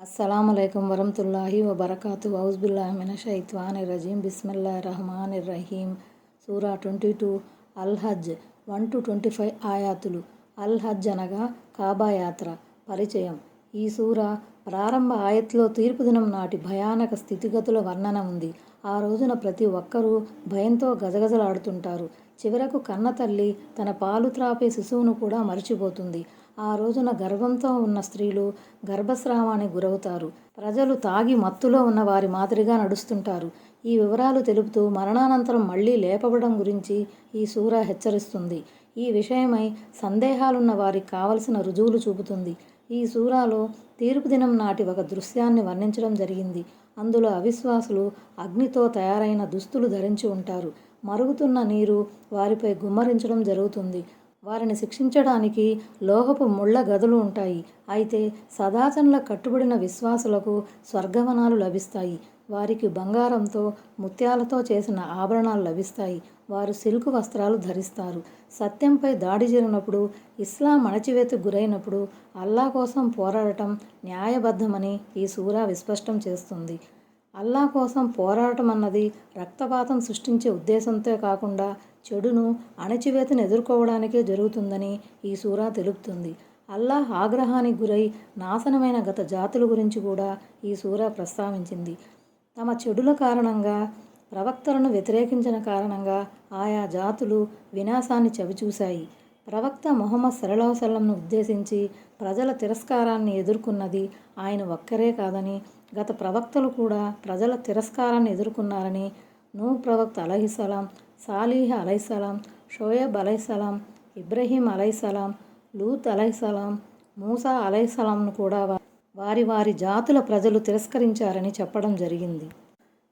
అస్సలం వరహతుల్లాహి వబర్కాతు. ఔజ్బిల్లామిన షైత్వాని రజీం బిస్మిల్లా రహమాన్ రహీం సూరా ట్వంటీ టూ అల్ హజ్ వన్ టు ట్వంటీ ఫైవ్ ఆయాతులు. అల్ హజ్ అనగా కాబా యాత్ర. పరిచయం. ఈ సూర ప్రారంభ ఆయత్లో తీర్పు దినం నాటి భయానక స్థితిగతుల వర్ణన ఉంది. ఆ రోజున ప్రతి ఒక్కరూ భయంతో గజగజలాడుతుంటారు. చివరకు కన్న తల్లి తన పాలు త్రాపే శిశువును కూడా మరిచిపోతుంది. ఆ రోజున గర్భంతో ఉన్న స్త్రీలు గర్భస్రావానికి గురవుతారు. ప్రజలు తాగి మత్తులో ఉన్న వారి మాదిరిగా నడుస్తుంటారు. ఈ వివరాలు తెలుపుతూ మరణానంతరం మళ్ళీ లేపబడం గురించి ఈ సూర హెచ్చరిస్తుంది. ఈ విషయమై సందేహాలున్న వారికి కావలసిన రుజువులు చూపుతుంది. ఈ సూరాలో తీర్పు దినం నాటి ఒక దృశ్యాన్ని వర్ణించడం జరిగింది. అందులో అవిశ్వాసులు అగ్నితో తయారైన దుస్తులు ధరించి ఉంటారు. మరుగుతున్న నీరు వారిపై గుమ్మరించడం జరుగుతుంది. వారిని శిక్షించడానికి లోహపు ముళ్ళ గదులు ఉంటాయి. అయితే సదాచనల కట్టుబడిన విశ్వాసులకు స్వర్గవనాలు లభిస్తాయి. వారికి బంగారంతో ముత్యాలతో చేసిన ఆభరణాలు లభిస్తాయి. వారు సిల్కు వస్త్రాలు ధరిస్తారు. సత్యంపై దాడి జరిగినప్పుడు ఇస్లాం అణచివేతకు గురైనప్పుడు అల్లా కోసం పోరాడటం న్యాయబద్ధమని ఈ సూరా విస్పష్టం చేస్తుంది. అల్లా కోసం పోరాటం అన్నది రక్తపాతం సృష్టించే ఉద్దేశంతో కాకుండా చెడును అణచివేతను ఎదుర్కోవడానికే జరుగుతుందని ఈ సూరా తెలుపుతుంది. అల్లాహ్ ఆగ్రహానికి గురై నాశనమైన గత జాతుల గురించి కూడా ఈ సూరా ప్రస్తావించింది. తమ చెడుల కారణంగా ప్రవక్తలను వ్యతిరేకించిన కారణంగా ఆయా జాతులు వినాశాన్ని చవిచూశాయి. ప్రవక్త మొహమ్మద్ సరళవసల్లంను ఉద్దేశించి ప్రజల తిరస్కారాన్ని ఎదుర్కొన్నది ఆయన ఒక్కరే కాదని గత ప్రవక్తలు కూడా ప్రజల తిరస్కారాన్ని ఎదుర్కొన్నారని నూ ప్రవక్త అలహిసలాం సాలీహ్ అలైసలాం షోయబ్ అలైసలాం ఇబ్రహీం అలైసలాం లూత్ అలైసలాం మూసా అలైసలాంను కూడా వారి వారి జాతుల ప్రజలు తిరస్కరించారని చెప్పడం జరిగింది.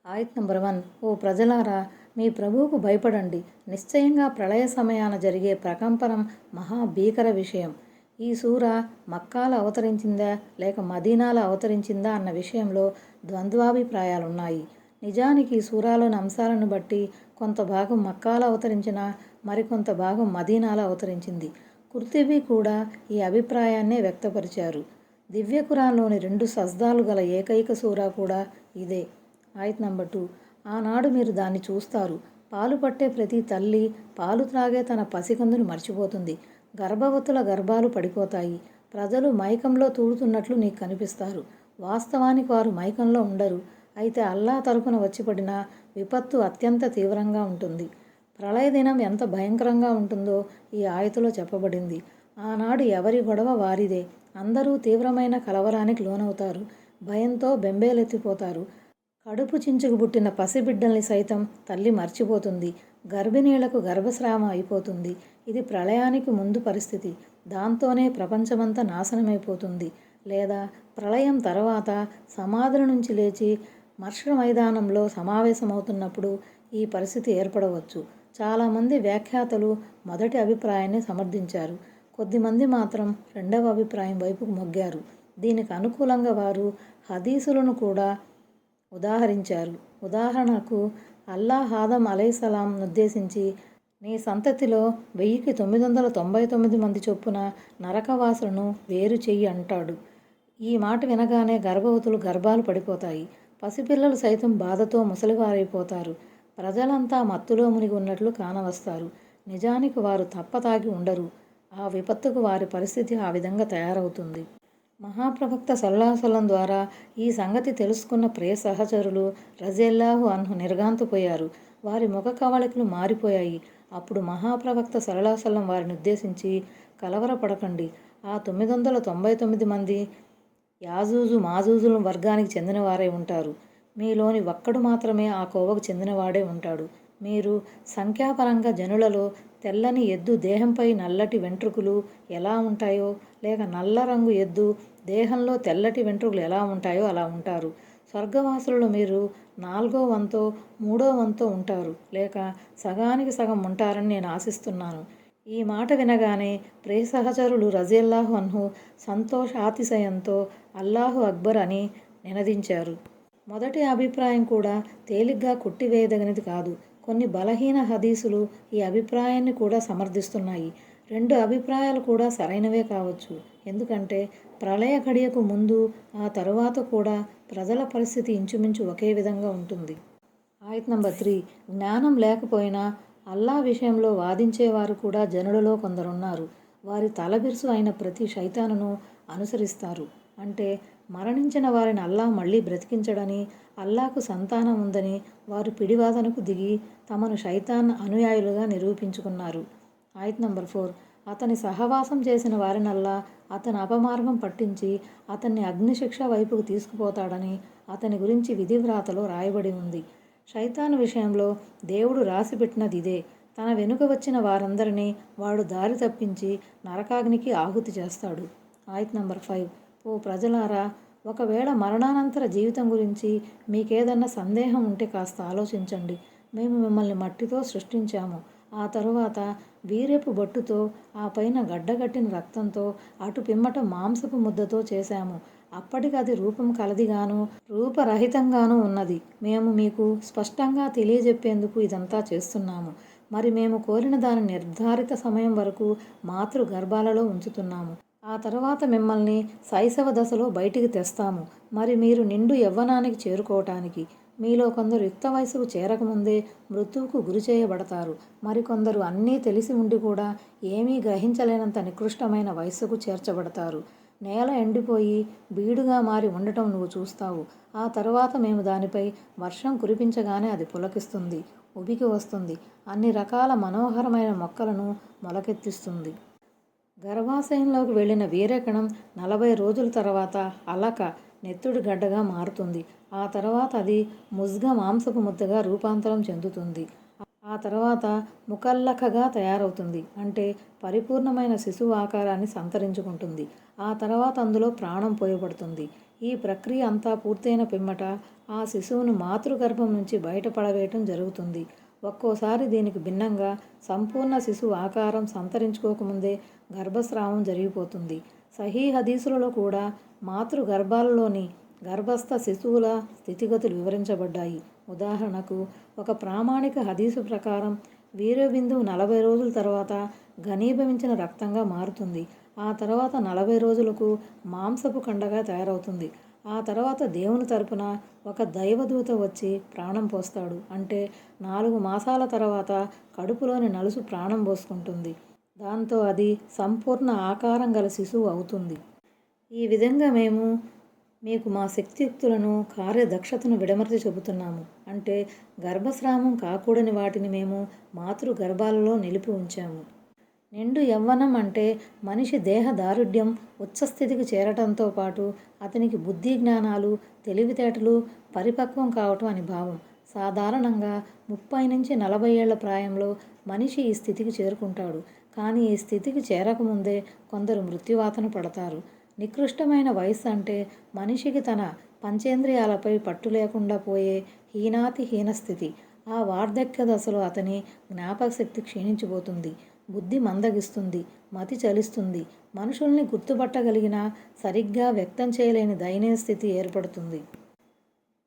ఆయత్ నంబర్ వన్ ఓ ప్రజలారా మీ ప్రభువుకు భయపడండి. నిశ్చయంగా ప్రళయ సమయాన జరిగే ప్రకంపనం మహాభీకర విషయం. ఈ సూర మక్కాల అవతరించిందా లేక మదీనాల అవతరించిందా అన్న విషయంలో ద్వంద్వాభిప్రాయాలున్నాయి. నిజానికి సూరాలోని అంశాలను బట్టి కొంత భాగం మక్కాల అవతరించిన మరికొంత భాగం మదీనాల అవతరించింది. కుర్తిబీ కూడా ఈ అభిప్రాయాన్నే వ్యక్తపరిచారు. దివ్య కురాన్లోని రెండు సజ్దాలు గల ఏకైక సూరా కూడా ఇదే. ఆయత్ నంబర్ టూ. ఆనాడు మీరు దాన్ని చూస్తారు. పాలు పట్టే ప్రతి తల్లి పాలు త్రాగే తన పసికందును మర్చిపోతుంది. గర్భవతుల గర్భాలు పడిపోతాయి. ప్రజలు మైకంలో తూడుతున్నట్లు నీకు కనిపిస్తారు. వాస్తవానికి వారు మైకంలో ఉండరు. అయితే అల్లా తరపున వచ్చిపడిన విపత్తు అత్యంత తీవ్రంగా ఉంటుంది. ప్రళయ దినం ఎంత భయంకరంగా ఉంటుందో ఈ ఆయతలో చెప్పబడింది. ఆనాడు ఎవరి గొడవ వారిదే. అందరూ తీవ్రమైన కలవరానికి లోనవుతారు. భయంతో బెంబేలెత్తిపోతారు. కడుపు చించుకు పుట్టిన పసిబిడ్డల్ని సైతం తల్లి మర్చిపోతుంది. గర్భిణీలకు గర్భస్రావం అయిపోతుంది. ఇది ప్రళయానికి ముందు పరిస్థితి. దాంతోనే ప్రపంచమంతా నాశనమైపోతుంది. లేదా ప్రళయం తర్వాత సమాధుల నుంచి లేచి మర్ష మైదానంలో సమావేశమవుతున్నప్పుడు ఈ పరిస్థితి ఏర్పడవచ్చు. చాలామంది వ్యాఖ్యాతలు మొదటి అభిప్రాయాన్ని సమర్థించారు. కొద్దిమంది మాత్రం రెండవ అభిప్రాయం వైపుకు మొగ్గారు. దీనికి అనుకూలంగా వారు హదీసులను కూడా ఉదాహరించారు. ఉదాహరణకు అల్లాహ్ ఆదం అలైసలాం ఉద్దేశించి నీ సంతతిలో వెయ్యికి తొమ్మిది వందల తొంభై తొమ్మిది మంది చొప్పున నరకవాసులను వేరు చెయ్యి అంటాడు. ఈ మాట వినగానే గర్భవతులు గర్భాలు పడిపోతాయి. పసిపిల్లలు సైతం బాధతో ముసలివారైపోతారు. ప్రజలంతా మత్తులో మునిగి ఉన్నట్లు కానవస్తారు. నిజానికి వారు తప్పతాగి ఉండరు. ఆ విపత్తుకు వారి పరిస్థితి ఆ విధంగా తయారవుతుంది. మహాప్రవక్త సల్లాసలం ద్వారా ఈ సంగతి తెలుసుకున్న ప్రియ సహచరులు రజెల్లాహు అన్హు నిర్గాంతపోయారు వారి ముఖ కవళికలు మారిపోయాయి. అప్పుడు మహాప్రవక్త సల్లాసలం వారిని ఉద్దేశించి కలవరపడకండి. ఆ తొమ్మిది వందల తొంభై తొమ్మిది మంది యాజూజు మాజూజుల వర్గానికి చెందినవారై ఉంటారు. మీలోని ఒక్కడు మాత్రమే ఆ కోవకు చెందినవాడే ఉంటాడు. మీరు సంఖ్యాపరంగా జనులలో తెల్లని ఎద్దు దేహంపై నల్లటి వెంట్రుకలు ఎలా ఉంటాయో లేక నల్ల రంగు ఎద్దు దేహంలో తెల్లటి వెంట్రుకలు ఎలా ఉంటాయో అలా ఉంటారు. స్వర్గవాసులలో మీరు నాలుగో వంతో మూడో వంతో ఉంటారు. లేక సగానికి సగం ఉంటారని నేను ఆశిస్తున్నాను. ఈ మాట వినగానే ప్రే సహచరులు రజిల్లాహు అన్హు సంతోషాతిశయంతో అల్లాహు అక్బర్ అని నినదించారు. మొదటి అభిప్రాయం కూడా తేలిగ్గా కొట్టివేయదగినది కాదు. కొన్ని బలహీన హదీసులు ఈ అభిప్రాయాన్ని కూడా సమర్థిస్తున్నాయి. రెండు అభిప్రాయాలు కూడా సరైనవే కావచ్చు. ఎందుకంటే ప్రళయ ఘడియకు ముందు ఆ తరువాత కూడా ప్రజల పరిస్థితి ఇంచుమించు ఒకే విధంగా ఉంటుంది. ఆయత్ నంబర్ త్రీ. జ్ఞానం లేకపోయినా అల్లా విషయంలో వాదించేవారు కూడా జనులలో కొందరున్నారు. వారి తలబిరుసు అయిన ప్రతి శైతానును అనుసరిస్తారు. అంటే మరణించిన వారిని అల్లా మళ్ళీ బ్రతికించడని అల్లాకు సంతానం ఉందని వారు పిడివాదనకు దిగి తమను శైతాన్ అనుయాయులుగా నిరూపించుకున్నారు. ఆయత్ నంబర్ ఫోర్. అతని సహవాసం చేసిన వారినల్లా అతని అపమార్గం పట్టించి అతన్ని అగ్నిశిక్ష వైపుకు తీసుకుపోతాడని అతని గురించి విధివ్రాతలో రాయబడి ఉంది. శైతాను విషయంలో దేవుడు రాసిపెట్టినది ఇదే తన వెనుక వచ్చిన వారందరినీ వాడు దారి తప్పించి నరకాగ్నికి ఆహుతి చేస్తాడు. ఆయత్ నంబర్ ఫైవ్. ఓ ప్రజలారా ఒకవేళ మరణానంతర జీవితం గురించి మీకేదన్నా సందేహం ఉంటే కాస్త ఆలోచించండి. మేము మిమ్మల్ని మట్టితో సృష్టించాము. ఆ తరువాత వీరేపు బొట్టుతో ఆ పైన గడ్డగట్టిన రక్తంతో అటు పిమ్మట మాంసపు ముద్దతో చేశాము. అప్పటికి అది రూపం కలదిగాను రూపరహితంగాను ఉన్నది. మేము మీకు స్పష్టంగా తెలియజెప్పేందుకు ఇదంతా చేస్తున్నాము. మరి మేము కోరిన దాని నిర్ధారిత సమయం వరకు మాతృ గర్భాలలో ఉంచుతున్నాము. ఆ తర్వాత మిమ్మల్ని శైశవ దశలో బయటికి తెస్తాము. మరి మీరు నిండు యవ్వనానికి చేరుకోవటానికి. మీలో కొందరు యుక్త వయసుకు చేరకముందే మృత్యువుకు గురి చేయబడతారు. మరికొందరు అన్నీ తెలిసి ఉండి కూడా ఏమీ గ్రహించలేనంత నికృష్టమైన వయస్సుకు చేర్చబడతారు. నేల ఎండిపోయి బీడుగా మారి ఉండటం నువ్వు చూస్తావు. ఆ తర్వాత మేము దానిపై వర్షం కురిపించగానే అది పులకిస్తుంది ఉబికి వస్తుంది. అన్ని రకాల మనోహరమైన మొక్కలను మొలకెత్తిస్తుంది. గర్భాశయంలోకి వెళ్ళిన వీరకణం నలభై రోజుల తర్వాత అలక నెత్తుడి గడ్డగా మారుతుంది. ఆ తర్వాత అది ముజ్గ మాంసపు ముద్దగా రూపాంతరం చెందుతుంది. ఆ తర్వాత ముకల్లకగా తయారవుతుంది. అంటే పరిపూర్ణమైన శిశువు ఆకారాన్ని సంతరించుకుంటుంది. ఆ తర్వాత అందులో ప్రాణం పోయబడుతుంది. ఈ ప్రక్రియ అంతా పూర్తయిన పిమ్మట ఆ శిశువును మాతృగర్భం నుంచి బయటపడవేయటం జరుగుతుంది. ఒక్కోసారి దీనికి భిన్నంగా సంపూర్ణ శిశువు ఆకారం సంతరించుకోకముందే గర్భస్రావం జరిగిపోతుంది. సహీ హదీసులలో కూడా మాతృ గర్భాలలోని గర్భస్థ శిశువుల స్థితిగతులు వివరించబడ్డాయి. ఉదాహరణకు ఒక ప్రామాణిక హదీసు ప్రకారం వీర్యబిందువు నలభై రోజుల తర్వాత ఘనీభవించిన రక్తంగా మారుతుంది. ఆ తర్వాత నలభై రోజులకు మాంసపు కండగా తయారవుతుంది. ఆ తర్వాత దేవుని తరపున ఒక దైవదూత వచ్చి ప్రాణం పోస్తాడు. అంటే నాలుగు మాసాల తర్వాత కడుపులోని నలుసు ప్రాణం పోసుకుంటుంది. దాంతో అది సంపూర్ణ ఆకారం గల శిశువు అవుతుంది. ఈ విధంగా మేము మీకు మా శక్తియుక్తులను కార్యదక్షతను విడమర్చి చెబుతున్నాము. అంటే గర్భస్రావం కాకూడని వాటిని మేము మాతృ గర్భాలలో నిలిపి ఉంచాము. నిండు యవ్వనం అంటే మనిషి దేహ దారుఢ్యం ఉచ్చస్థితికి చేరటంతో పాటు అతనికి బుద్ధి జ్ఞానాలు తెలివితేటలు పరిపక్వం కావటం అని భావం. సాధారణంగా ముప్పై నుంచి నలభై ఏళ్ళ ప్రాయంలో మనిషి ఈ స్థితికి చేరుకుంటాడు. కానీ ఈ స్థితికి చేరకముందే కొందరు మృత్యువాతన పడతారు. నికృష్టమైన వయస్సు అంటే మనిషికి తన పంచేంద్రియాలపై పట్టు లేకుండా పోయే హీనాతి హీనస్థితి ఆ వార్ధక్య దశలో అతని జ్ఞాపకశక్తి క్షీణించిపోతుంది. బుద్ధి మందగిస్తుంది. మతి చలిస్తుంది. మనుషుల్ని గుర్తుపట్టగలిగిన సరిగ్గా వ్యక్తం చేయలేని దయనీయ స్థితి ఏర్పడుతుంది.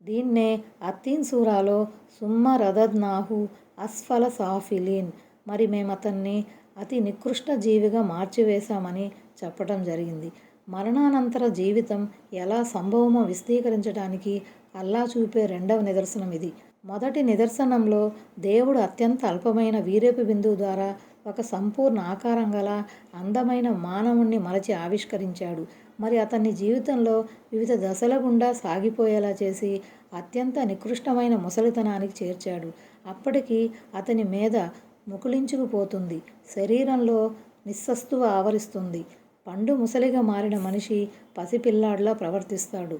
దీన్నే అత్తీన్ సూరాలో సుమ్మ రదద్నాహు అస్ఫల సాఫిలీన్. మరి మేము అతన్ని అతి నికృష్ట జీవిగా మార్చివేశామని చెప్పడం జరిగింది. మరణానంతర జీవితం ఎలా సంభవమో విశదీకరించడానికి అల్లా చూపే రెండవ నిదర్శనం ఇది. మొదటి నిదర్శనంలో దేవుడు అత్యంత అల్పమైన వీరేపు బిందువు ద్వారా ఒక సంపూర్ణ ఆకారం గల అందమైన మానవుణ్ణి మలచి ఆవిష్కరించాడు. మరి అతన్ని జీవితంలో వివిధ దశల గుండా సాగిపోయేలా చేసి అత్యంత నికృష్టమైన ముసలితనానికి చేర్చాడు. అప్పటికి అతని మీద ముకుళించుకుపోతుంది. శరీరంలో నిస్సస్తువ ఆవరిస్తుంది. పండు ముసలిగా మారిన మనిషి పసిపిల్లాడిలా ప్రవర్తిస్తాడు.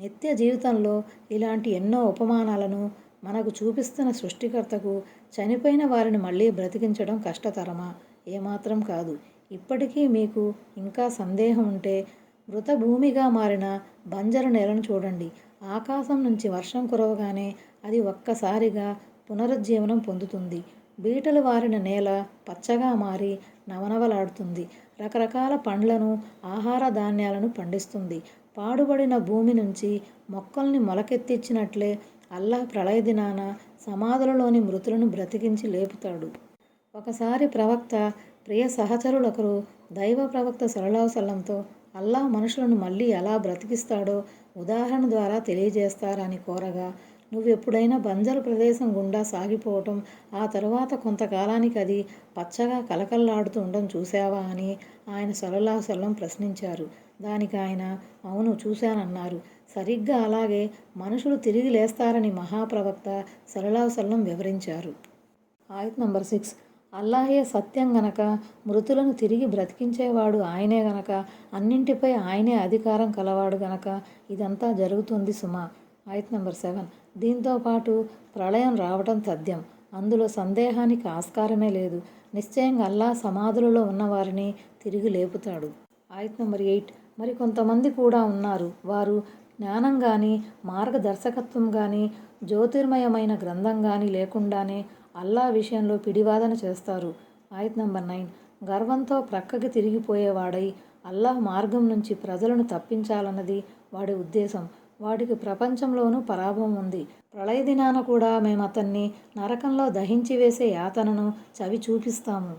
నిత్య జీవితంలో ఇలాంటి ఎన్నో ఉపమానాలను మనకు చూపిస్తున్న సృష్టికర్తకు చనిపోయిన వారిని మళ్ళీ బ్రతికించడం కష్టతరమా? ఏమాత్రం కాదు. ఇప్పటికీ మీకు ఇంకా సందేహం ఉంటే మృత భూమిగా మారిన బంజరు నేలను చూడండి. ఆకాశం నుంచి వర్షం కురవగానే అది ఒక్కసారిగా పునరుజ్జీవనం పొందుతుంది. బీటలు వారిన నేల పచ్చగా మారి నవనవలాడుతుంది. రకరకాల పండ్లను ఆహార ధాన్యాలను పండిస్తుంది. పాడుబడిన భూమి నుంచి మొక్కల్ని మొలకెత్తిచ్చినట్లే అల్లా ప్రళయ దినాన సమాధులలోని మృతులను బ్రతికించి లేపుతాడు. ఒకసారి ప్రవక్త ప్రియ సహచరులొకరు దైవ ప్రవక్త సలలాసల్లంతో అల్లా మనుషులను మళ్ళీ ఎలా బ్రతికిస్తాడో ఉదాహరణ ద్వారా తెలియజేస్తారని కోరగా నువ్వు ఎప్పుడైనా బంజరు ప్రదేశం గుండా సాగిపోవటం ఆ తరువాత కొంతకాలానికి అది పచ్చగా కలకల్లాడుతూ ఉండడం చూశావా అని ఆయన సొలలాసల్లం ప్రశ్నించారు. దానికి ఆయన అవును చూశానన్నారు. సరిగ్గా అలాగే మనుషులు తిరిగి లేస్తారని మహాప్రవక్త సొలలాసల్లం వివరించారు. ఆయత్ నంబర్ సిక్స్. అల్లాహే సత్యం గనక మృతులను తిరిగి బ్రతికించేవాడు ఆయనే గనక అన్నింటిపై ఆయనే అధికారం కలవాడు గనక ఇదంతా జరుగుతుంది సుమా. ఆయత్ నెంబర్ సెవెన్. దీంతో పాటు ప్రళయం రావటం తథ్యం అందులో సందేహానికి ఆస్కారమే లేదు. నిశ్చయంగా అల్లా సమాధులలో ఉన్నవారిని తిరిగి లేపుతాడు. ఆయత్ నెంబర్ ఎయిట్. మరి కొంతమంది కూడా ఉన్నారు. వారు జ్ఞానం కానీ మార్గదర్శకత్వం కానీ జ్యోతిర్మయమైన గ్రంథం కానీ లేకుండానే అల్లా విషయంలో పిడివాదన చేస్తారు. ఆయత్ నంబర్ నైన్. గర్వంతో ప్రక్కకి తిరిగిపోయేవాడై అల్లాహ్ మార్గం నుంచి ప్రజలను తప్పించాలన్నది వాడి ఉద్దేశం. వాడికి ప్రపంచంలోనూ పరాభవం ఉంది. ప్రళయ దినాన కూడా మేము అతన్ని నరకంలో దహించి వేసే యాతనను చవి చూపిస్తాము.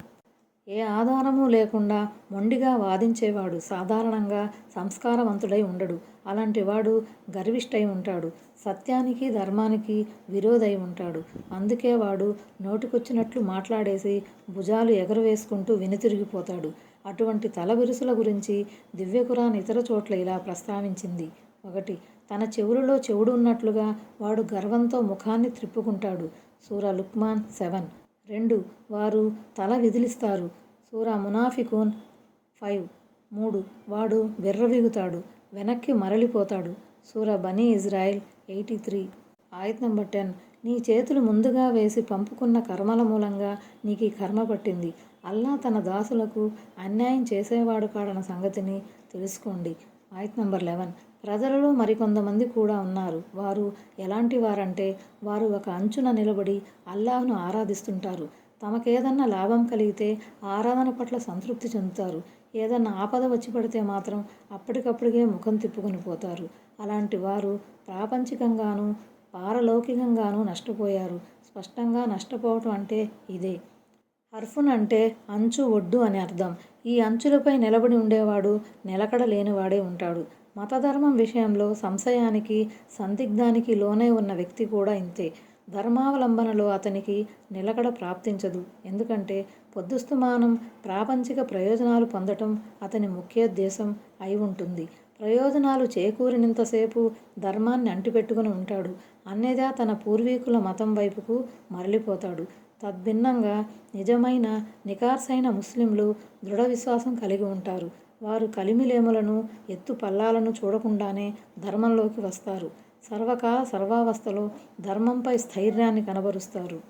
ఏ ఆధారము లేకుండా మొండిగా వాదించేవాడు సాధారణంగా సంస్కారవంతుడై ఉండడు. అలాంటి వాడు గర్విష్టై ఉంటాడు. సత్యానికి ధర్మానికి విరోధై ఉంటాడు. అందుకే వాడు నోటికొచ్చినట్లు మాట్లాడేసి భుజాలు ఎగరవేసుకుంటూ వెనుతిరిగిపోతాడు. అటువంటి తల విరుసుల గురించి దివ్యకురాన్ ఇతర చోట్ల ఇలా ప్రస్తావించింది. ఒకటి తన చెవులలో చెవుడు ఉన్నట్లుగా వాడు గర్వంతో ముఖాన్ని త్రిప్పుకుంటాడు. సూర లుక్మాన్ సెవెన్. రెండు. వారు తల విదిలిస్తారు. సూర మునాఫికోన్ ఫైవ్. మూడు. వాడు విర్రవీగుతాడు. వెనక్కి మరలిపోతాడు. సూర బనీ ఇజ్రాయిల్ ఎయిటీ త్రీ. ఆయత్ నెంబర్ టెన్. నీ చేతులు ముందుగా వేసి పంపుకున్న కర్మల మూలంగా నీకు ఈ కర్మ పట్టింది. అల్లా తన దాసులకు అన్యాయం చేసేవాడు కాడన్న సంగతిని తెలుసుకోండి. ఆయత్ నంబర్ లెవెన్ ప్రజలలో మరికొంతమంది కూడా ఉన్నారు. వారు ఎలాంటి వారంటే వారు ఒక అంచున నిలబడి అల్లాహ్ను ఆరాధిస్తుంటారు. తమకేదన్నా లాభం కలిగితే ఆరాధన పట్ల సంతృప్తి చెందుతారు. ఏదన్నా ఆపద వచ్చి పడితే మాత్రం అప్పటికప్పటికే ముఖం తిప్పుకొని పోతారు. అలాంటి వారు ప్రాపంచికంగాను పారలౌకికంగాను నష్టపోయారు. స్పష్టంగా నష్టపోవటం అంటే ఇదే. హర్ఫున్ అంటే అంచు ఒడ్డు అని అర్థం. ఈ అంచులపై నిలబడి ఉండేవాడు నిలకడ లేనివాడే ఉంటాడు. మతధర్మం విషయంలో సంశయానికి సందిగ్ధానికి లోనే ఉన్న వ్యక్తి కూడా ఇంతే. ధర్మావలంబనలో అతనికి నిలకడ ప్రాప్తించదు. ఎందుకంటే పొద్దుస్తుమానం ప్రాపంచిక ప్రయోజనాలు పొందటం అతని ముఖ్యోద్దేశం అయి ఉంటుంది. ప్రయోజనాలు చేకూరినంతసేపు ధర్మాన్ని అంటిపెట్టుకుని ఉంటాడు. అన్యదా తన పూర్వీకుల మతం వైపుకు మరలిపోతాడు. తద్భిన్నంగా నిజమైన నికార్సైన ముస్లింలు దృఢ విశ్వాసం కలిగి ఉంటారు. వారు కలిమిలేములను ఎత్తు పల్లాలను చూడకుండానే ధర్మంలోకి వస్తారు. సర్వకాల సర్వావస్థలో ధర్మంపై స్థైర్యాన్ని కనబరుస్తారు.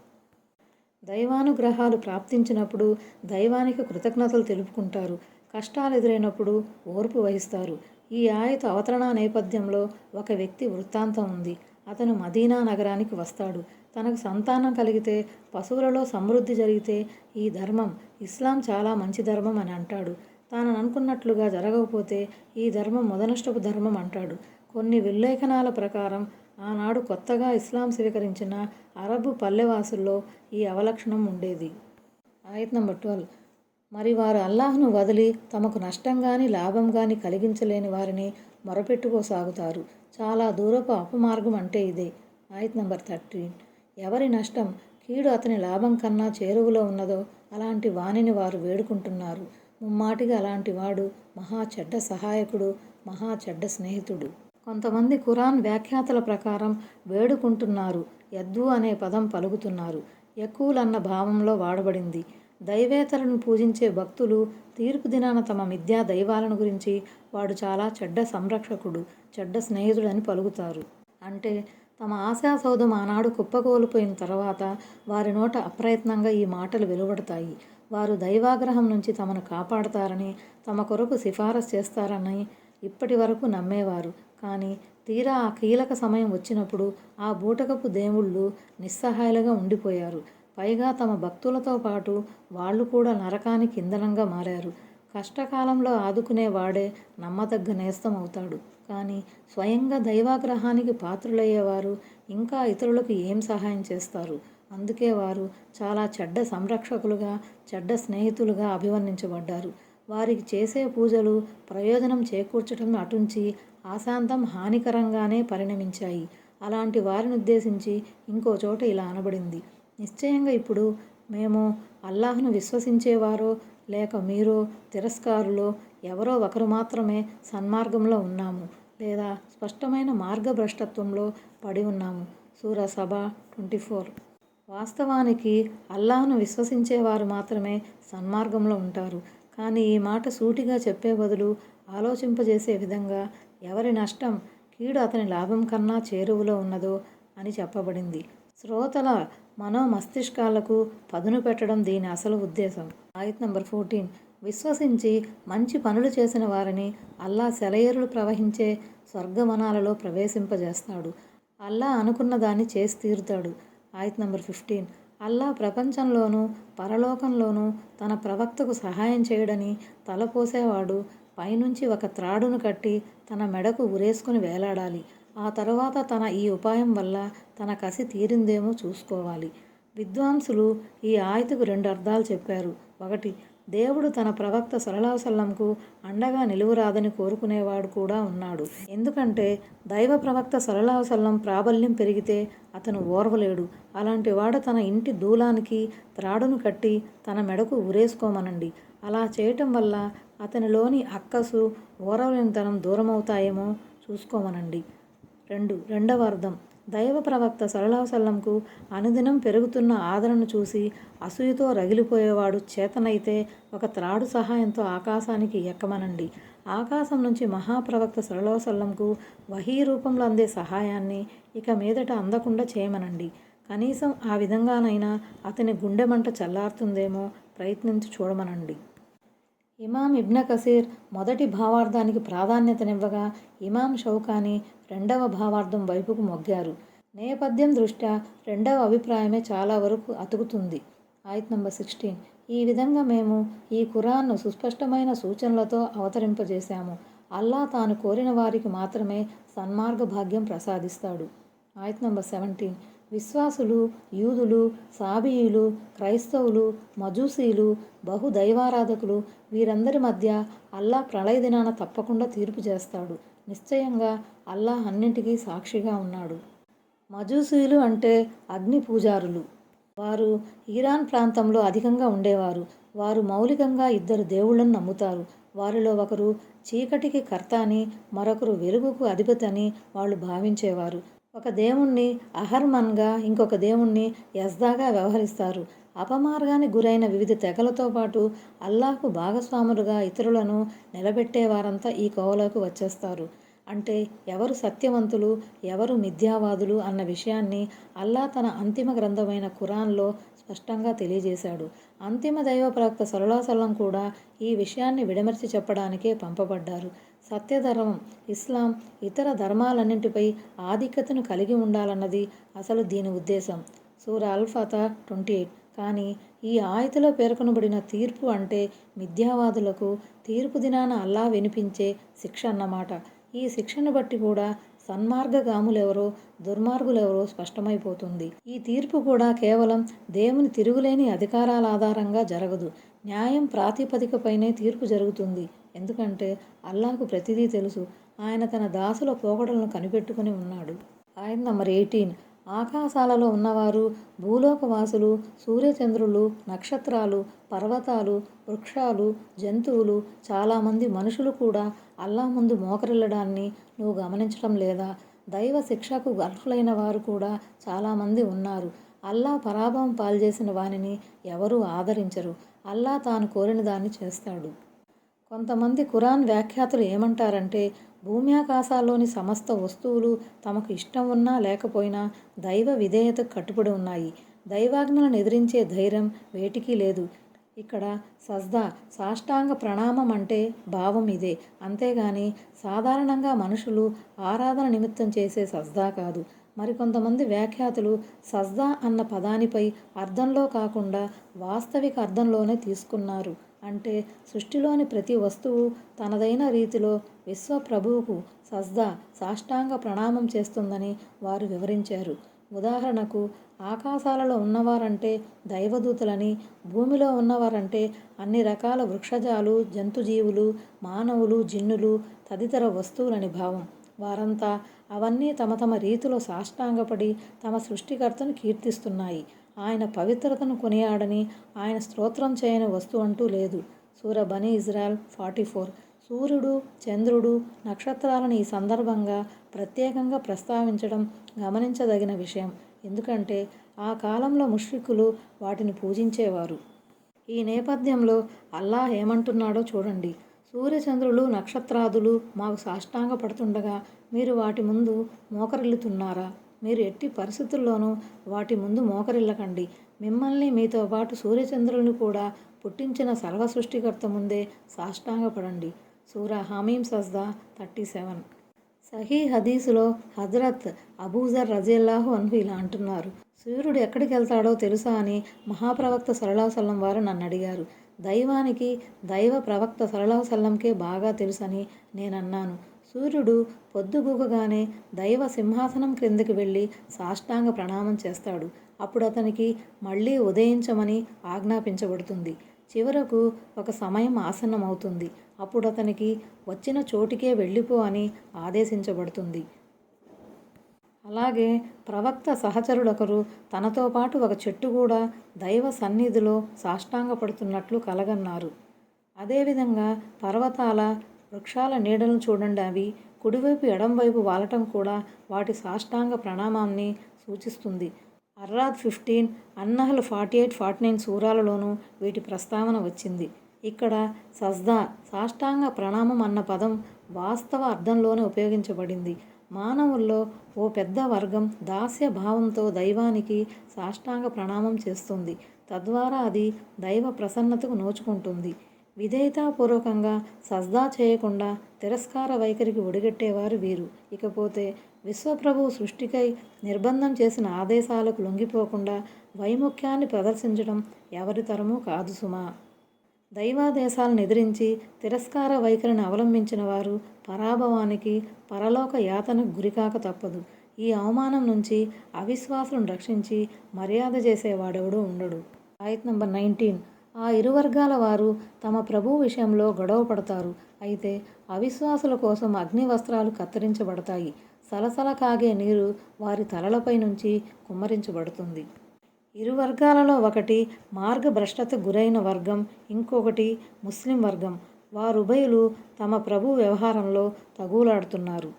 దైవానుగ్రహాలు ప్రాప్తించినప్పుడు దైవానికి కృతజ్ఞతలు తెలుపుకుంటారు. కష్టాలు ఎదురైనప్పుడు ఓర్పు వహిస్తారు. ఈ ఆయత అవతరణ నేపథ్యంలో ఒక వ్యక్తి వృత్తాంతం ఉంది. అతను మదీనా నగరానికి వస్తాడు. తనకు సంతానం కలిగితే పశువులలో సమృద్ధి జరిగితే ఈ ధర్మం ఇస్లాం చాలా మంచి ధర్మం అని అంటాడు. తాను అనుకున్నట్లుగా జరగకపోతే ఈ ధర్మం మొదనష్టపు ధర్మం అంటాడు. కొన్ని విల్లేఖనాల ప్రకారం ఆనాడు కొత్తగా ఇస్లాం స్వీకరించిన అరబు పల్లెవాసుల్లో ఈ అవలక్షణం ఉండేది. ఆయత్ నంబర్ ట్వెల్వ్ మరి వారు అల్లాహ్ను వదిలి తమకు నష్టం కానీ లాభం కానీ కలిగించలేని వారిని మొరపెట్టుకోసాగుతారు. చాలా దూరపు అపమార్గం అంటే ఇదే. ఆయత్ నెంబర్ థర్టీన్. ఎవరి నష్టం కీడు అతని లాభం కన్నా చేరువలో ఉన్నదో అలాంటి వాణిని వారు వేడుకుంటున్నారు. ముమ్మాటిగా అలాంటి వాడు మహా చెడ్డ సహాయకుడు మహా చెడ్డ స్నేహితుడు. కొంతమంది ఖురాన్ వ్యాఖ్యాతల ప్రకారం వేడుకుంటున్నారు ఎద్దు అనే పదం పలుకుతున్నారు. ఎక్కువలన్న భావంలో వాడబడింది. దైవేతలను పూజించే భక్తులు తీర్పు దినాన తమ మిథ్యా దైవాలను గురించి వాడు చాలా చెడ్డ సంరక్షకుడు చెడ్డ స్నేహితుడని పలుకుతారు. అంటే తమ ఆశాసౌధం ఆనాడు కుప్పకూలిపోయిన తర్వాత వారి నోట అప్రయత్నంగా ఈ మాటలు వెలువడతాయి. వారు దైవాగ్రహం నుంచి తమను కాపాడతారని తమ కొరకు సిఫారసు చేస్తారని ఇప్పటి వరకు నమ్మేవారు. కానీ తీరా ఆ కీలక సమయం వచ్చినప్పుడు ఆ బూటకపు దేవుళ్ళు నిస్సహాయాలుగా ఉండిపోయారు. పైగా తమ భక్తులతో పాటు వాళ్ళు కూడా నరకానికి ఇంధనంగా మారారు. కష్టకాలంలో ఆదుకునే వాడే నమ్మదగ్గ నేస్తం అవుతాడు. కానీ స్వయంగా దైవాగ్రహానికి పాత్రులయ్యేవారు ఇంకా ఇతరులకు ఏం సహాయం చేస్తారు? అందుకే వారు చాలా చెడ్డ సంరక్షకులుగా చెడ్డ స్నేహితులుగా అభివర్ణించబడ్డారు. వారికి చేసే పూజలు ప్రయోజనం చేకూర్చటం అటుంచి ఆశాంతం హానికరంగానే పరిణమించాయి. అలాంటి వారిని ఉద్దేశించి ఇంకో చోట ఇలా అనబడింది. నిశ్చయంగా ఇప్పుడు మేము అల్లాహ్ను విశ్వసించేవారో లేక మీరు తిరస్కారులో ఎవరో ఒకరు మాత్రమే సన్మార్గంలో ఉన్నాము లేదా స్పష్టమైన మార్గభ్రష్టత్వంలో పడి ఉన్నాము. సూర సభ ట్వంటీ ఫోర్. వాస్తవానికి అల్లాహ్ను విశ్వసించేవారు మాత్రమే సన్మార్గంలో ఉంటారు. కానీ ఈ మాట సూటిగా చెప్పే బదులు ఆలోచింపజేసే విధంగా ఎవరి నష్టం కీడు అతని లాభం కన్నా చేరువలో ఉన్నదో అని చెప్పబడింది. శ్రోతల మనో మస్తిష్కాలకు పదును పెట్టడం దీని అసలు ఉద్దేశం. ఆయత్ నంబర్ ఫోర్టీన్. విశ్వసించి మంచి పనులు చేసిన వారిని అల్లా సెలయేరులు ప్రవహించే స్వర్గవనాలలో ప్రవేశింపజేస్తాడు. అల్లా అనుకున్న దాన్ని చేసి తీరుతాడు. ఆయత్ నంబర్ ఫిఫ్టీన్. అల్లా ప్రపంచంలోనూ పరలోకంలోనూ తన ప్రవక్తకు సహాయం చేయడని తలపోసేవాడు పైనుంచి ఒక త్రాడును కట్టి తన మెడకు ఉరేసుకుని వేలాడాలి. ఆ తర్వాత తన ఈ ఉపాయం వల్ల తన కసి తీరిందేమో చూసుకోవాలి. విద్వాంసులు ఈ ఆయతకు రెండు అర్థాలు చెప్పారు. ఒకటి దేవుడు తన ప్రవక్త సల్లాహసల్లంకు అండగా నిలువురాదని కోరుకునేవాడు కూడా ఉన్నాడు. ఎందుకంటే దైవ ప్రవక్త సల్లాహసల్లం ప్రాబల్యం పెరిగితే అతను ఓర్వలేడు. అలాంటి వాడు తన ఇంటి దూలానికి త్రాడును కట్టి తన మెడకు ఉరేసుకోమనండి అలా చేయటం వల్ల అతనిలోని అక్కసు ఓరవలేనితనం దూరమవుతాయేమో చూసుకోమనండి. రెండు. రెండవ అర్థం. దైవ ప్రవక్త సల్లాహసల్లంకు అనుదినం పెరుగుతున్న ఆదరణ చూసి అసూయతో రగిలిపోయేవాడు చేతనైతే ఒక త్రాడు సహాయంతో ఆకాశానికి ఎక్కమనండి. ఆకాశం నుంచి మహాప్రవక్త సల్లాహసల్లంకు వహీ రూపంలో అందే సహాయాన్ని ఇక మీదట అందకుండా చేయమనండి. కనీసం ఆ విధంగానైనా అతని గుండె మంట చల్లారుతుందేమో ప్రయత్నించి చూడమనండి. ఇమాం ఇబ్న కసీర్ మొదటి భావార్థానికి ప్రాధాన్యతనివ్వగా ఇమాం షౌకాని రెండవ భావార్థం వైపుకు మొగ్గారు. నేపథ్యం దృష్ట్యా రెండవ అభిప్రాయమే చాలా వరకు అతుకుతుంది. ఆయత్ నంబర్ సిక్స్టీన్. ఈ విధంగా మేము ఈ ఖురాన్ను సుస్పష్టమైన సూచనలతో అవతరింపజేశాము. అల్లా తాను కోరిన వారికి మాత్రమే సన్మార్గ భాగ్యం ప్రసాదిస్తాడు. ఆయత్ నంబర్ సెవెంటీన్. విశ్వాసులు యూదులు సాబీయులు క్రైస్తవులు మజూసీలు బహుదైవారాధకులు వీరందరి మధ్య అల్లా ప్రళయ దినాన తప్పకుండా తీర్పు చేస్తాడు. నిశ్చయంగా అల్లాహ్ అన్నింటికీ సాక్షిగా ఉన్నాడు. మజూసీలు అంటే అగ్ని పూజారులు. వారు ఇరాన్ ప్రాంతంలో అధికంగా ఉండేవారు. వారు మౌలికంగా ఇద్దరు దేవుళ్ళను నమ్ముతారు. వారిలో ఒకరు చీకటికి కర్త అని మరొకరు వెలుగుకు అధిపతి అని వాళ్ళు భావించేవారు. ఒక దేవుణ్ణి అహర్మన్గా ఇంకొక దేవుణ్ణి యజ్దాగా వ్యవహరిస్తారు. అపమార్గానికి గురైన వివిధ తెగలతో పాటు అల్లాహకు భాగస్వాములుగా ఇతరులను నిలబెట్టేవారంతా ఈ కోవలోకి వచ్చేస్తారు. అంటే ఎవరు సత్యవంతులు ఎవరు మిథ్యావాదులు అన్న విషయాన్ని అల్లా తన అంతిమ గ్రంథమైన ఖురాన్లో స్పష్టంగా తెలియజేశాడు. అంతిమ దైవ ప్రవక్త సలలాసలం కూడా ఈ విషయాన్ని విడమర్చి చెప్పడానికే పంపబడ్డారు. సత్యధర్మం ఇస్లాం ఇతర ధర్మాలన్నింటిపై ఆధిక్యతను కలిగి ఉండాలన్నది అసలు దీని ఉద్దేశం. సూర అల్ఫతా ట్వంటీ ఎయిట్. కానీ ఈ ఆయతలో పేర్కొనబడిన తీర్పు అంటే మిథ్యావాదులకు తీర్పు దినాన అల్లా వినిపించే శిక్ష అన్నమాట. ఈ శిక్షను బట్టి కూడా సన్మార్గగాములెవరో దుర్మార్గులెవరో స్పష్టమైపోతుంది. ఈ తీర్పు కూడా కేవలం దేవుని తిరుగులేని అధికారాల ఆధారంగా జరగదు. న్యాయం ప్రాతిపదికపైనే తీర్పు జరుగుతుంది. ఎందుకంటే అల్లాకు ప్రతిదీ తెలుసు. ఆయన తన దాసుల పోకడలను కనిపెట్టుకుని ఉన్నాడు. ఆయన నంబర్ ఎయిటీన్. ఆకాశాలలో ఉన్నవారు భూలోకవాసులు సూర్యచంద్రులు నక్షత్రాలు పర్వతాలు వృక్షాలు జంతువులు చాలామంది మనుషులు కూడా అల్లా ముందు మోకరిల్లడాన్ని నువ్వు గమనించడం లేదా దైవ శిక్షకు అర్హులైన వారు కూడా చాలామంది ఉన్నారు. అల్లా పరాభవం పాల్చేసిన వానిని ఎవరూ ఆదరించరు. అల్లా తాను కోరిన దాన్ని చేస్తాడు. కొంతమంది ఖురాన్ వ్యాఖ్యాతులు ఏమంటారంటే భూమి ఆకాశాల్లోని సమస్త వస్తువులు తమకు ఇష్టం ఉన్నా లేకపోయినా దైవ విధేయతకు కట్టుబడి ఉన్నాయి. దైవాజ్ఞలను ఎదిరించే ధైర్యం వేటికి లేదు. ఇక్కడ సజ్దా సాష్టాంగ ప్రణామం అంటే భావం ఇదే. అంతేగాని సాధారణంగా మనుషులు ఆరాధన నిమిత్తం చేసే సజ్దా కాదు. మరికొంతమంది వ్యాఖ్యాతులు సజ్దా అన్న పదానిపై అర్థంలో కాకుండా వాస్తవిక అర్థంలోనే తీసుకున్నారు. అంటే సృష్టిలోని ప్రతి వస్తువు తనదైన రీతిలో విశ్వప్రభువుకు సజ్దా సాష్టాంగ ప్రణామం చేస్తుందని వారు వివరించారు. ఉదాహరణకు ఆకాశాలలో ఉన్నవారంటే దైవదూతలని భూమిలో ఉన్నవారంటే అన్ని రకాల వృక్షజాలు జంతుజీవులు మానవులు జిన్నులు తదితర వస్తువులని భావం. వారంతా అవన్నీ తమ తమ రీతిలో సాష్టాంగపడి తమ సృష్టికర్తను కీర్తిస్తున్నాయి. ఆయన పవిత్రతను కొనియాడని ఆయన స్తోత్రం చేయని వస్తువు అంటూ లేదు. సూర బని ఇజ్రాయల్ ఫార్టీ ఫోర్. సూర్యుడు చంద్రుడు నక్షత్రాలను ఈ సందర్భంగా ప్రత్యేకంగా ప్రస్తావించడం గమనించదగిన విషయం. ఎందుకంటే ఆ కాలంలో ముష్రికులు వాటిని పూజించేవారు. ఈ నేపథ్యంలో అల్లాహ్ ఏమంటున్నాడో చూడండి. సూర్యచంద్రులు నక్షత్రాదులు మాకు సాష్టాంగ పడుతుండగా మీరు వాటి ముందు మోకరిల్లుతున్నారా? మీరు ఎట్టి పరిస్థితుల్లోనూ వాటి ముందు మోకరిల్లకండి. మిమ్మల్ని మీతో పాటు సూర్యచంద్రులను కూడా పుట్టించిన సర్వ సృష్టికర్త ముందే సాష్టాంగపడండి. సూరా హమీం సజ్దా థర్టీ సెవెన్. సహీ హదీసులో హజరత్ అబూజర్ రజేల్లాహు అన్హు ఇలా అంటున్నారు. సూర్యుడు ఎక్కడికి వెళ్తాడో తెలుసా అని మహాప్రవక్త సరళాసల్లం వారు నన్ను అడిగారు. దైవానికి దైవ ప్రవక్త సరళాసల్లంకే బాగా తెలుసని నేనన్నాను. సూర్యుడు పొద్దుగూకగానే దైవ సింహాసనం క్రిందకి వెళ్ళి సాష్టాంగ ప్రణామం చేస్తాడు. అప్పుడు అతనికి మళ్ళీ ఉదయించమని ఆజ్ఞాపించబడుతుంది. చివరకు ఒక సమయం ఆసన్నమవుతుంది. అప్పుడు అతనికి వచ్చిన చోటికే వెళ్ళిపో అని ఆదేశించబడుతుంది. అలాగే ప్రవక్త సహచరుడొకరు తనతో పాటు ఒక చెట్టు కూడా దైవ సన్నిధిలో సాష్టాంగపడుతున్నట్లు కలగన్నారు. అదేవిధంగా పర్వతాల వృక్షాల నీడలను చూడండి అవి. కుడివైపు ఎడంవైపు వాలటం కూడా వాటి సాష్టాంగ ప్రణామాన్ని సూచిస్తుంది. అర్రాద్ ఫిఫ్టీన్ అన్నహల్ ఫార్టీ ఎయిట్ ఫార్టీ నైన్ సూరాలలోనూ వీటి ప్రస్తావన వచ్చింది. ఇక్కడ సజ్దా సాష్టాంగ ప్రణామం అన్న పదం వాస్తవ అర్థంలోనే ఉపయోగించబడింది. మానవుల్లో ఓ పెద్ద వర్గం దాస్య భావంతో దైవానికి సాష్టాంగ ప్రణామం చేస్తుంది. తద్వారా అది దైవ ప్రసన్నతకు నోచుకుంటుంది. విధేయతాపూర్వకంగా సజ్దా చేయకుండా తిరస్కార వైఖరికి ఒడిగట్టేవారు వీరు. ఇకపోతే విశ్వప్రభువు సృష్టికై నిర్బంధం చేసిన ఆదేశాలకు లొంగిపోకుండా వైముఖ్యాన్ని ప్రదర్శించడం ఎవరి తరమూ కాదు సుమా. దైవాదేశాలను ఎదిరించి తిరస్కార వైఖరిని అవలంబించిన వారు పరాభవానికి పరలోక యాతనకు గురికాక తప్పదు. ఈ అవమానం నుంచి అవిశ్వాసులను రక్షించి మర్యాద చేసేవాడెవడూ ఉండడు. ఆయత్ నంబర్ నైన్టీన్. ఆ ఇరు వర్గాల వారు తమ ప్రభు విషయంలో గొడవ పడతారు. అయితే అవిశ్వాసుల కోసం అగ్ని వస్త్రాలు కత్తిరించబడతాయి. సలసల కాగే నీరు వారి తలలపై నుంచి కుమ్మరించబడుతుంది. ఇరు వర్గాలలో ఒకటి మార్గభ్రష్టత గురైన వర్గం ఇంకొకటి ముస్లిం వర్గం. వారుభయులు తమ ప్రభు వ్యవహారంలో తగులాడుతున్నారు.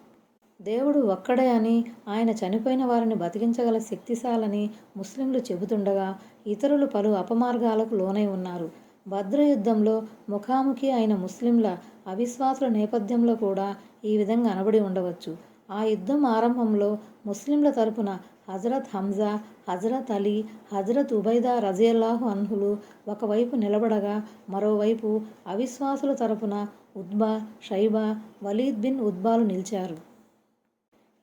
దేవుడు ఒక్కడే అని ఆయన చనిపోయిన వారిని బతికించగల శక్తిశాలని ముస్లింలు చెబుతుండగా ఇతరులు పలు అపమార్గాలకు లోనై ఉన్నారు. భద్ర యుద్ధంలో ముఖాముఖి అయిన ముస్లింల అవిశ్వాసుల నేపథ్యంలో కూడా ఈ విధంగా అనబడి ఉండవచ్చు. ఆ యుద్ధం ఆరంభంలో ముస్లింల తరపున హజరత్ హంజా హజరత్ అలీ హజరత్ ఉబైదా రజియల్లాహు అన్హులు ఒకవైపు నిలబడగా మరోవైపు అవిశ్వాసుల తరపున ఉద్బా షైబా వలీద్ బిన్ ఉద్బాలు నిలిచారు.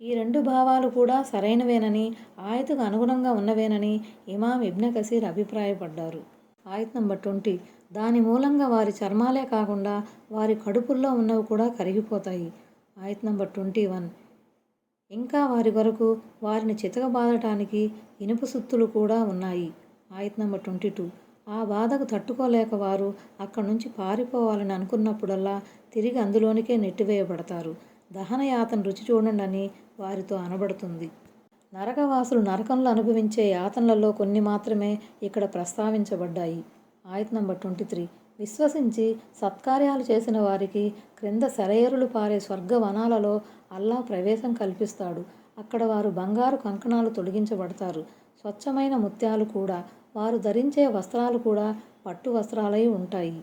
ఈ రెండు భావాలు కూడా సరైనవేనని ఆయతకు అనుగుణంగా ఉన్నవేనని ఇమాం ఇబ్న కసీర్ అభిప్రాయపడ్డారు. ఆయత్ నంబర్ ట్వంటీ దాని మూలంగా వారి చర్మాలే కాకుండా వారి కడుపుల్లో ఉన్నవి కూడా కరిగిపోతాయి. ఆయత్ నంబర్ ట్వంటీ వన్ ఇంకా వారి వరకు వారిని చితకబాదటానికి ఇనుప సుత్తులు కూడా ఉన్నాయి. ఆయత్ నంబర్ ట్వంటీ టూ ఆ బాధకు తట్టుకోలేక వారు అక్కడి నుంచి పారిపోవాలని అనుకున్నప్పుడల్లా తిరిగి అందులోనికే నెట్టివేయబడతారు. దహనయాతన రుచి చూడండి అని వారితో అనబడుతుంది. నరకవాసులు నరకంలో అనుభవించే యాతనలలో కొన్ని మాత్రమే ఇక్కడ ప్రస్తావించబడ్డాయి. ఆయత్ నంబర్ ట్వంటీ త్రీ విశ్వసించి సత్కార్యాలు చేసిన వారికి క్రింద సెలయేరులు పారే స్వర్గవనాలలో అల్లా ప్రవేశం కల్పిస్తాడు. అక్కడ వారు బంగారు కంకణాలు తొలగించబడతారు. స్వచ్ఛమైన ముత్యాలు కూడా వారు ధరించే వస్త్రాలు కూడా పట్టు వస్త్రాలై ఉంటాయి.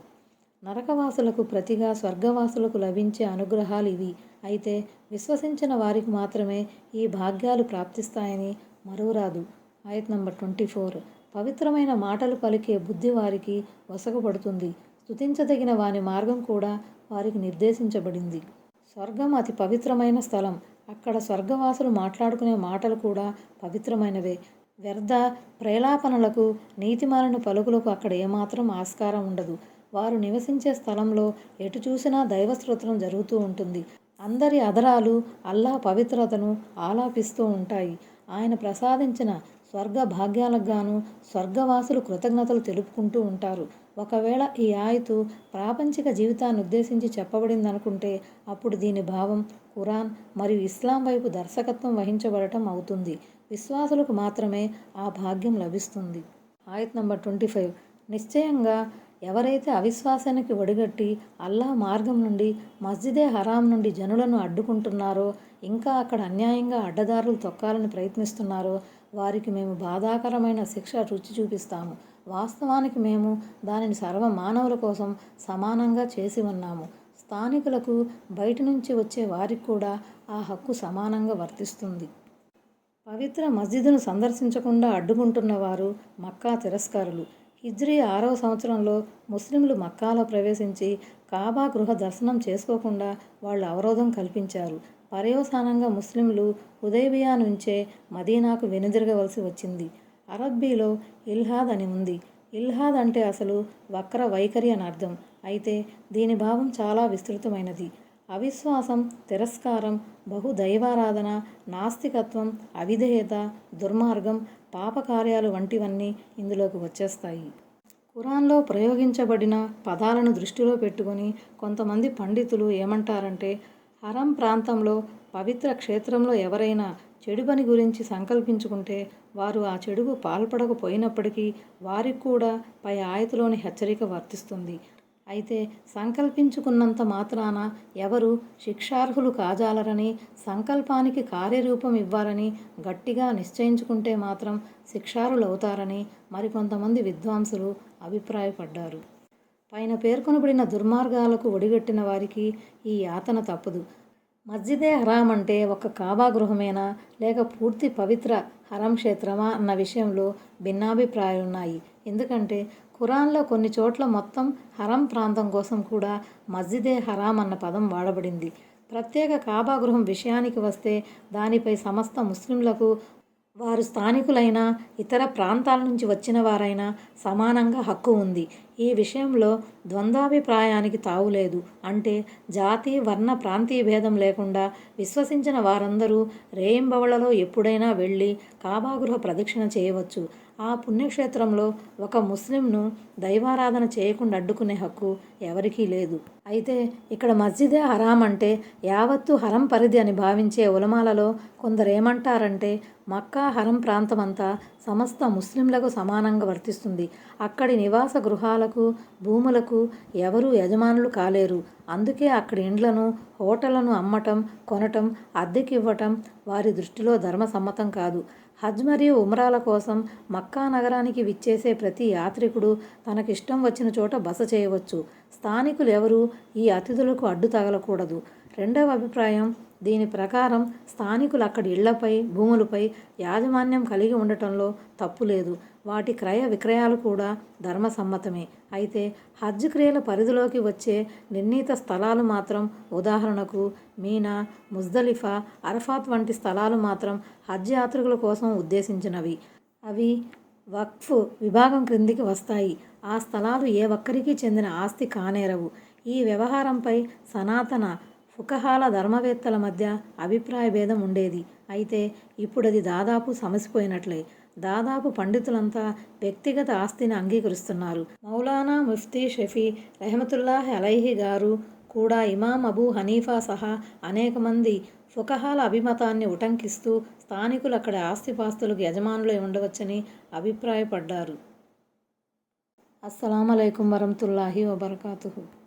నరకవాసులకు ప్రతిగా స్వర్గవాసులకు లభించే అనుగ్రహాలు ఇవి. అయితే విశ్వసించిన వారికి మాత్రమే ఈ భాగ్యాలు ప్రాప్తిస్తాయని మరువురాదు ఆయత్ నంబర్ ట్వంటీ ఫోర్. పవిత్రమైన మాటలు పలికే బుద్ధి వారికి వసగపడుతుంది. స్తుతించదగిన వాని మార్గం కూడా వారికి నిర్దేశించబడింది. స్వర్గం అతి పవిత్రమైన స్థలం. అక్కడ స్వర్గవాసులు మాట్లాడుకునే మాటలు కూడా పవిత్రమైనవే. వ్యర్థ ప్రేలాపనలకు నీతిమాలను పలుకులకు అక్కడ ఏమాత్రం ఆస్కారం ఉండదు. వారు నివసించే స్థలంలో ఎటు చూసినా దైవస్తోత్రం జరుగుతూ ఉంటుంది. అందరి అదరాలు అల్లా పవిత్రతను ఆలాపిస్తూ ఉంటాయి. ఆయన ప్రసాదించిన స్వర్గ భాగ్యాలకు గాను స్వర్గవాసులు కృతజ్ఞతలు తెలుపుకుంటూ ఉంటారు. ఒకవేళ ఈ ఆయతు ప్రాపంచిక జీవితాన్ని ఉద్దేశించి చెప్పబడిందనుకుంటే అప్పుడు దీని భావం ఖురాన్ మరియు ఇస్లాం వైపు దర్శకత్వం వహించబడటం అవుతుంది. విశ్వాసులకు మాత్రమే ఆ భాగ్యం లభిస్తుంది. ఆయత్ నంబర్ ట్వంటీ ఫైవ్. నిశ్చయంగా ఎవరైతే అవిశ్వాసానికి ఒడిగట్టి అల్లా మార్గం నుండి మస్జిదే హరాం నుండి జనులను అడ్డుకుంటున్నారో ఇంకా అక్కడ అన్యాయంగా అడ్డదారులు తొక్కాలని ప్రయత్నిస్తున్నారో వారికి మేము బాధాకరమైన శిక్ష రుచి చూపిస్తాము. వాస్తవానికి మేము దానిని సర్వ మానవుల కోసం సమానంగా చేసి ఉన్నాము. స్థానికులకు బయట నుంచి వచ్చే వారికి కూడా ఆ హక్కు సమానంగా వర్తిస్తుంది. పవిత్ర మస్జిద్ను సందర్శించకుండా అడ్డుకుంటున్న వారు మక్కా తిరస్కారులు. హిజ్రీ ఆరవ సంవత్సరంలో ముస్లింలు మక్కాలో ప్రవేశించి కాబా గృహ దర్శనం చేసుకోకుండా వాళ్ళు అవరోధం కల్పించారు. పర్యవసానంగా ముస్లింలు హుదైబియా నుంచే మదీనాకు వెనుదిరగవలసి వచ్చింది. అరబ్బీలో ఇల్హాద్ అని ఉంది. ఇల్హాద్ అంటే అసలు వక్ర వైఖరి అని అర్థం. అయితే దీని భావం చాలా విస్తృతమైనది. అవిశ్వాసం తిరస్కారం బహుదైవారాధన నాస్తికత్వం అవిధేయత దుర్మార్గం పాపకార్యాలు వంటివన్నీ ఇందులోకి వచ్చేస్తాయి. ఖురాన్లో ప్రయోగించబడిన పదాలను దృష్టిలో పెట్టుకొని కొంతమంది పండితులు ఏమంటారంటే హరం ప్రాంతంలో పవిత్ర క్షేత్రంలో ఎవరైనా చెడు పని గురించి సంకల్పించుకుంటే వారు ఆ చెడుకు పాల్పడకపోయినప్పటికీ వారికి కూడా పై ఆయతలోని హెచ్చరిక వర్తిస్తుంది. అయితే సంకల్పించుకున్నంత మాత్రాన ఎవరు శిక్షార్హులు కాజాలరని సంకల్పానికి కార్యరూపం ఇవ్వాలని గట్టిగా నిశ్చయించుకుంటే మాత్రం శిక్షారులవుతారని మరికొంతమంది విద్వాంసులు అభిప్రాయపడ్డారు. పైన పేర్కొనబడిన దుర్మార్గాలకు ఒడిగట్టిన వారికి ఈ యాతన తప్పదు. మస్జిదే హరాం అంటే ఒక కాబా గృహమేనా? లేక పూర్తి పవిత్ర హరం క్షేత్రమా? అన్న విషయంలో భిన్నాభిప్రాయాలున్నాయి. ఎందుకంటే ఖురాన్లో కొన్ని చోట్ల మొత్తం హరం ప్రాంతం కోసం కూడా మస్జిదే హరాం అన్న పదం వాడబడింది. ప్రత్యేక కాబా గృహం విషయానికి వస్తే దానిపై సమస్త ముస్లింలకు వారు స్థానికులైనా ఇతర ప్రాంతాల నుంచి వచ్చిన వారైనా సమానంగా హక్కు ఉంది. ఈ విషయంలో ద్వంద్వాభిప్రాయానికి తావులేదు. అంటే జాతి వర్ణ ప్రాంతీయ భేదం లేకుండా విశ్వసించిన వారందరూ రేయింబవళ్ళలో ఎప్పుడైనా వెళ్ళి కాబాగృహ ప్రదక్షిణ చేయవచ్చు. ఆ పుణ్యక్షేత్రంలో ఒక ముస్లింను దైవారాధన చేయకుండా అడ్డుకునే హక్కు ఎవరికీ లేదు. అయితే ఇక్కడ మస్జిదే హరాం అంటే యావత్తు హరం పరిధి అని భావించే ఉలమాలలో కొందరేమంటారంటే మక్కా హరం ప్రాంతం అంతా సమస్త ముస్లింలకు సమానంగా వర్తిస్తుంది. అక్కడి నివాస గృహాలకు భూములకు ఎవరూ యజమానులు కాలేరు. అందుకే అక్కడి ఇండ్లను హోటళ్ళను అమ్మటం కొనటం అద్దెకివ్వటం వారి దృష్టిలో ధర్మసమ్మతం కాదు. హజ్ మరియు ఉమ్రాల కోసం మక్కా నగరానికి విచ్చేసే ప్రతి యాత్రికుడు తనకిష్టం వచ్చిన చోట బస చేయవచ్చు. స్థానికులు ఎవరు ఈ అతిథులకు అడ్డు తగలకూడదు. రెండవ అభిప్రాయం దీని ప్రకారం స్థానికులు అక్కడి ఇళ్ళపై భూములపై యాజమాన్యం కలిగి ఉండటంలో తప్పు లేదు. వాటి క్రయ విక్రయాలు కూడా ధర్మసమ్మతమే. అయితే హజ్ క్రియల పరిధిలోకి వచ్చే నిర్ణీత స్థలాలు మాత్రం ఉదాహరణకు మీనా ముజ్దలిఫా అరఫాత్ వంటి స్థలాలు మాత్రం హజ్ యాత్రికుల కోసం ఉద్దేశించినవి. అవి వక్ఫ్ విభాగం క్రిందికి వస్తాయి. ఆ స్థలాలు ఏ ఒక్కరికి చెందిన ఆస్తి కానేరవు. ఈ వ్యవహారంపై సనాతన ఫుకహాల ధర్మవేత్తల మధ్య అభిప్రాయ భేదం ఉండేది. అయితే ఇప్పుడు అది దాదాపు సమసిపోయినట్లే. దాదాపు పండితులంతా వ్యక్తిగత ఆస్తిని అంగీకరిస్తున్నారు. మౌలానా ముఫ్తీ షఫీ రెహమతుల్లాహ్ అలైహి గారు కూడా ఇమాం అబూ హనీఫా సహా అనేక మంది ఫుకహాల అభిమతాన్ని ఉటంకిస్తూ స్థానికులు అక్కడ ఆస్తిపాస్తులకు యజమానులై ఉండవచ్చని అభిప్రాయపడ్డారు. అస్సలం అయికం వరహతుల్లాహి వబర్కాతుహు.